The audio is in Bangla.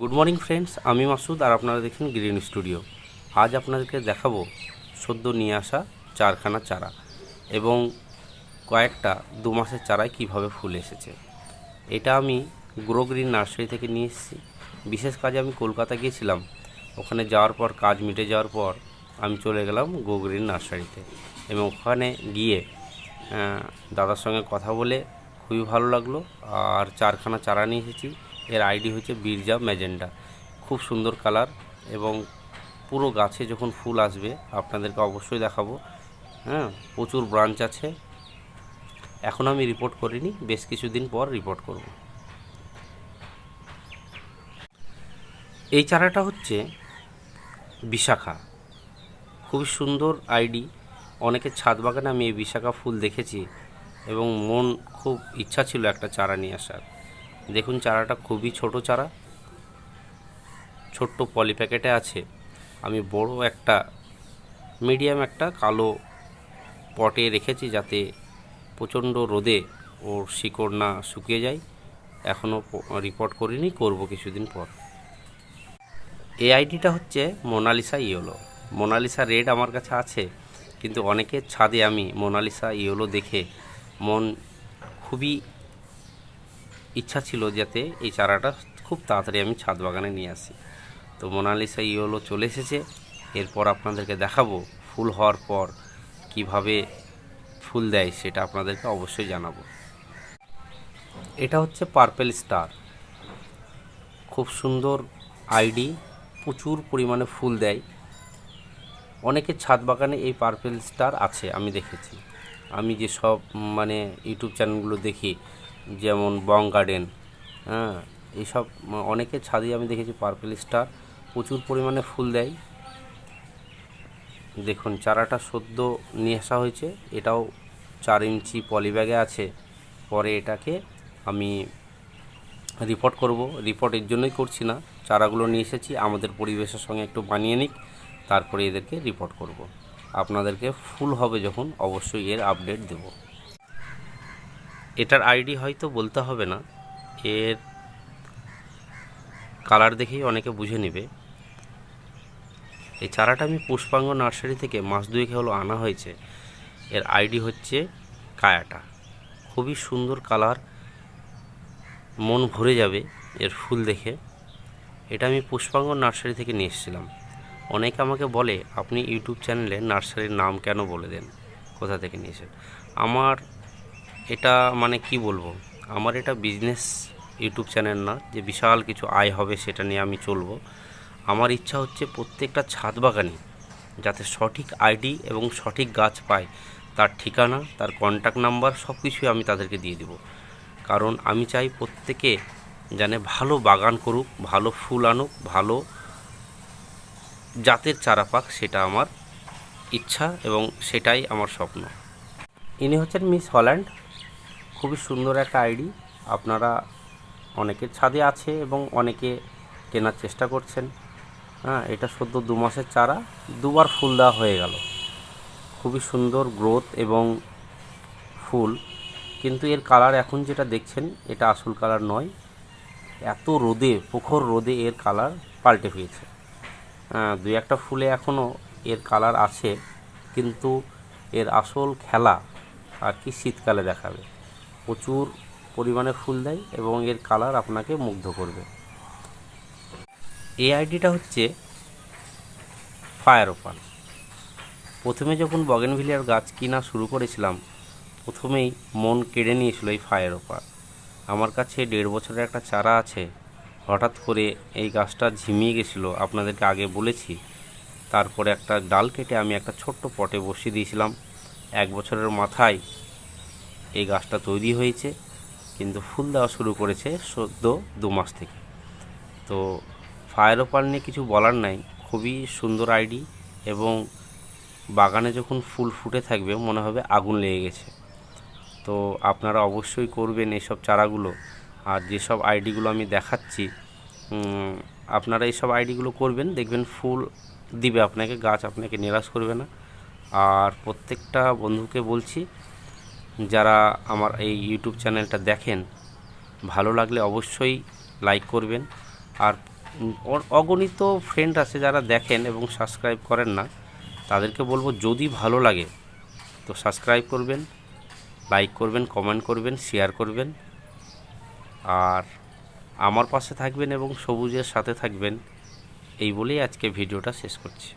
গুড মর্নিং ফ্রেন্ডস আমি মাসুদ আর আপনারা দেখছেন গ্রিন স্টুডিও আজ আপনাদেরকে দেখাবো সদ্য নিয়ে আসা চারখানা চারা এবং কয়েকটা দু মাসের চারায় কীভাবে ফুল এসেছে। এটা আমি গ্রো গ্রিন নার্সারি থেকে নিয়ে এসেছি। বিশেষ কাজে আমি কলকাতা গিয়েছিলাম। ওখানে যাওয়ার পর, কাজ মিটে যাওয়ার পর আমি চলে গেলাম গ্রো গ্রিন নার্সারিতে এবং ওখানে গিয়ে দাদার সঙ্গে কথা বলে খুবই ভালো লাগল। আর চারখানা চারা নিয়ে এসেছি। এর আইডি হচ্ছে বিরজা ম্যাজেন্ডা। খুব সুন্দর কালার এবং পুরো গাছে যখন ফুল আসবে, আপনাদেরকে অবশ্যই দেখাবো। হ্যাঁ প্রচুর ব্রাঞ্চ আছে। এখন আমি রিপোর্ট করিনি, বেশ কিছুদিন পর রিপোর্ট করব। এই চারাটা হচ্ছে বিশাখা। খুবই সুন্দর আইডি। অনেকের ছাদ বাগানে আমি এই বিশাখা ফুল দেখেছি এবং মন খুব ইচ্ছা ছিল একটা চারা নিয়ে আসার। দেখুন চারাটা খুবই ছোট চারা। ছোট্ট পলি প্যাকেটে আছে। আমি বড় একটা, মিডিয়াম একটা কালো পটে রেখেছি যাতে প্রচণ্ড রোদে ওর শিকড় না শুকিয়ে যায়। এখনও রিপোর্ট করিনি, করব কিছুদিন পর। এই আইডিটা হচ্ছে মোনালিসা ইয়েলো। মোনালিসা রেড আমার কাছে আছে, কিন্তু অনেকের ছাদে আমি মোনালিসা ইয়েলো দেখে মন খুবই ইচ্ছা ছিল যাতে এই চারাটা খুব তাড়াতাড়ি আমি ছাদ বাগানে নিয়ে আসি। তো মোনালিসা ইয়েলো চলে এসেছে। এরপর আপনাদেরকে দেখাবো ফুল হওয়ার পর কীভাবে ফুল দেয় সেটা আপনাদেরকে অবশ্যই জানাব। এটা হচ্ছে পার্পেল স্টার। খুব সুন্দর আইডি, প্রচুর পরিমাণে ফুল দেয়। অনেকের ছাদ বাগানে এই পার্পেল স্টার আছে, আমি দেখেছি। আমি যে সব মানে ইউটিউব চ্যানেলগুলো দেখি যেমন বং গার্ডেন হ্যাঁ এইসব অনেকের ছাদে আমি দেখেছি পার্পেল স্টার প্রচুর পরিমাণে ফুল দেয়। দেখুন, চারাটা সদ্য নিয়ে আসা হয়েছে, এটাও চার ইঞ্চি পলিব্যাগে আছে। পরে এটাকে আমি রিপোর্ট করব। রিপোর্ট এর জন্যই করছি না, চারাগুলো নিয়ে এসেছি, আমাদের পরিবেশের সঙ্গে একটু বানিয়ে নিক, তারপরে এদেরকে রিপোর্ট করব। আপনাদেরকে ফুল হবে যখন, অবশ্যই এর আপডেট দেব। এটার আইডি হয়তো বলতে হবে না। এর কালার দেখেই অনেকে বুঝে নেবে। এই চারাটা আমি পুষ্পাঙ্গ নার্সারি থেকে মাস দুয়েক হলো আনা হয়েছে। এর আইডি হচ্ছে কায়াটা। খুবই সুন্দর কালার, মন ভরে যাবে এর ফুল দেখে। এটা আমি পুষ্পাঙ্গ নার্সারি থেকে নিয়ে এসেছিলাম। অনেকে আমাকে বলে, আপনি ইউটিউব চ্যানেলে নার্সারির নাম কেন বলে দেন? কোথা থেকে নিয়েছেন? আমার এটা মানে কি বলব? আমার এটা বিজনেস ইউটিউব চ্যানেল না, যে বিশাল কিছু আয় হবে সেটা নিয়ে আমি চলবো। আমার ইচ্ছা হচ্ছে প্রত্যেকটা ছাদ বাগানে যাতে সঠিক আইডি এবং সঠিক গাছ পায়, তার ঠিকানা, তার কন্ট্যাক্ট নাম্বার সব কিছুই আমি তাদেরকে দিয়ে দেবো। কারণ আমি চাই প্রত্যেকে যেন ভালো বাগান করুক, ভালো ফুল আনুক, ভালো জাতের চারা পাক, সেটা আমার ইচ্ছা এবং সেটাই আমার স্বপ্ন। ইনি হচ্ছেন মিস হল্যান্ড। খুবই সুন্দর একটা আইডি। আপনারা অনেকের ছাদে আছে এবং অনেকে কেনার চেষ্টা করছেন। হ্যাঁ এটা সদ্য দু মাসের চারা দুবার ফুল দেওয়া হয়ে গেল। খুবই সুন্দর গ্রোথ এবং ফুল। কিন্তু এর কালার এখন যেটা দেখছেন এটা আসল কালার নয়। এত রোদে প্রখর রোদে এর কালার পাল্টে হয়েছে হ্যাঁ, দুই একটা ফুলে এখনও এর কালার আছে কিন্তু এর আসল খেলা আর কি শীতকালে দেখাবে। প্রচুর পরিমাণে ফুল দেয় এবং এর কালার আপনাকে মুগ্ধ করবে। এই আইডিটা হচ্ছে ফায়ার ওপাল প্রথমে যখন বগেনভিলিয়ার গাছ কিনা শুরু করেছিলাম, প্রথমেই মন কেড়ে নিয়েছিল এই ফায়ার ওপার আমার কাছে দেড় বছরের একটা চারা আছে, হঠাৎ করে এই গাছটা ঝিমিয়ে গেছিল, আপনাদেরকে আগে বলেছি। তারপরে একটা ডাল কেটে আমি একটা ছোট্ট পটে বসিয়ে দিয়েছিলাম। এক বছরের মাথায় এই গাছটা তৈরি হয়েছে, কিন্তু ফুল দেওয়া শুরু করেছে সদ্য দু মাস থেকে। তো ফায়ার ওপার নিয়ে কিছু বলার নাই, খুবই সুন্দর আইডি এবং বাগানে যখন ফুল ফুটে থাকবে, মনে হবে আগুন লেগে গেছে। তো আপনারা অবশ্যই করবেন এইসব চারাগুলো, আর যেসব আইডিগুলো আমি দেখাচ্ছি আপনারা এইসব আইডিগুলো করবেন, দেখবেন ফুল দিবে আপনাকে, গাছ আপনাকে নিরাশ করবে না। আর প্রত্যেকটা বন্ধুকে বলছি যারা আমার এই ইউটিউব চ্যানেলটা দেখেন, ভালো লাগলে অবশ্যই লাইক করবেন। আর অগণিত ফ্রেন্ড আছে যারা দেখেন এবং সাবস্ক্রাইব করেন না, তাদেরকে বলব যদি ভালো লাগে, তো সাবস্ক্রাইব করবেন লাইক করবেন কমেন্ট করবেন শেয়ার করবেন। আর আমার পাশে থাকবেন এবং সবুজের সাথে থাকবেন, এই বলেই আজকে ভিডিওটা শেষ করছি।